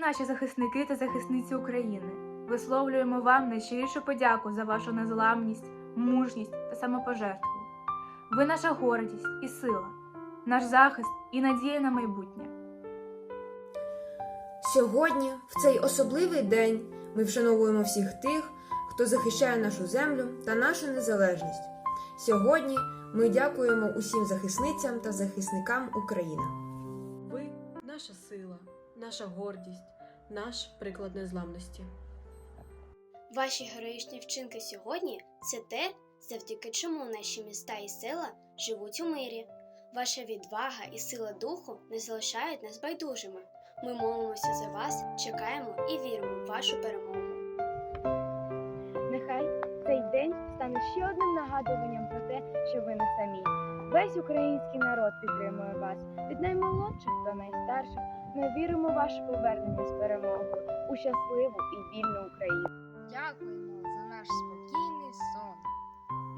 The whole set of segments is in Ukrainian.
Наші захисники та захисниці України, висловлюємо вам найщирішу подяку за вашу незламність, мужність та самопожертву. Ви наша гордість і сила, наш захист і надія на майбутнє. Сьогодні, в цей особливий день, ми вшановуємо всіх тих, хто захищає нашу землю та нашу незалежність. Сьогодні ми дякуємо усім захисницям та захисникам України. Ви наша сила, наша гордість, наш приклад незламності. Ваші героїчні вчинки сьогодні це те, завдяки чому наші міста і села живуть у мирі. Ваша відвага і сила духу не залишають нас байдужими. Ми молимося за вас, чекаємо і віримо в вашу перемогу. Нехай цей день стане ще одним нагадуванням про те, що ви не самі. Весь український народ підтримує вас від наймолодших до найстарших. Ми віримо в ваше повернення з перемогою у щасливу і вільну Україну. Дякуємо за наш спокійний сон.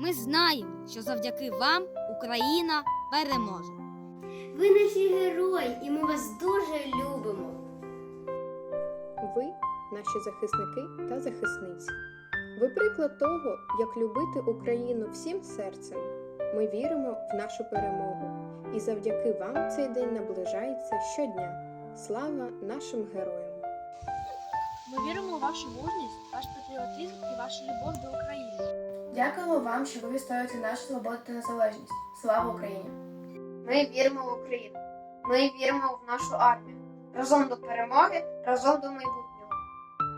Ми знаємо, що завдяки вам Україна переможе. Ви наші герої, і ми вас дуже любимо. Ви наші захисники та захисниці. Ви приклад того, як любити Україну всім серцем. Ми віримо в нашу перемогу, і завдяки вам цей день наближається щодня. Слава нашим героям! Ми віримо у вашу мужність, ваш патріотизм і вашу любов до України. Дякуємо вам, що ви відстоюєте нашу свободу та незалежність. Слава Україні! Ми віримо в Україну. Ми віримо в нашу армію. Разом до перемоги, разом до майбутнього.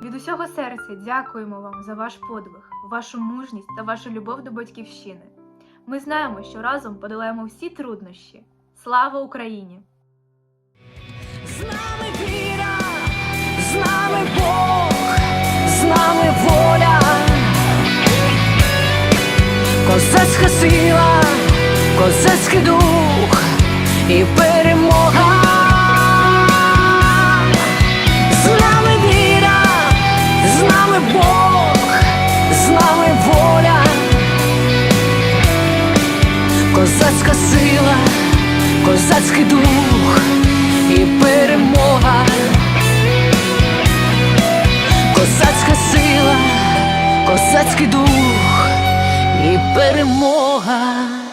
Від усього серця дякуємо вам за ваш подвиг, вашу мужність та вашу любов до батьківщини. Ми знаємо, що разом подолаємо всі труднощі. Слава Україні! З нами віра, з нами Бог, з нами воля, козацька сила, козацький дух і перемога. Козацький дух і перемога, козацька сила, козацький дух і перемога.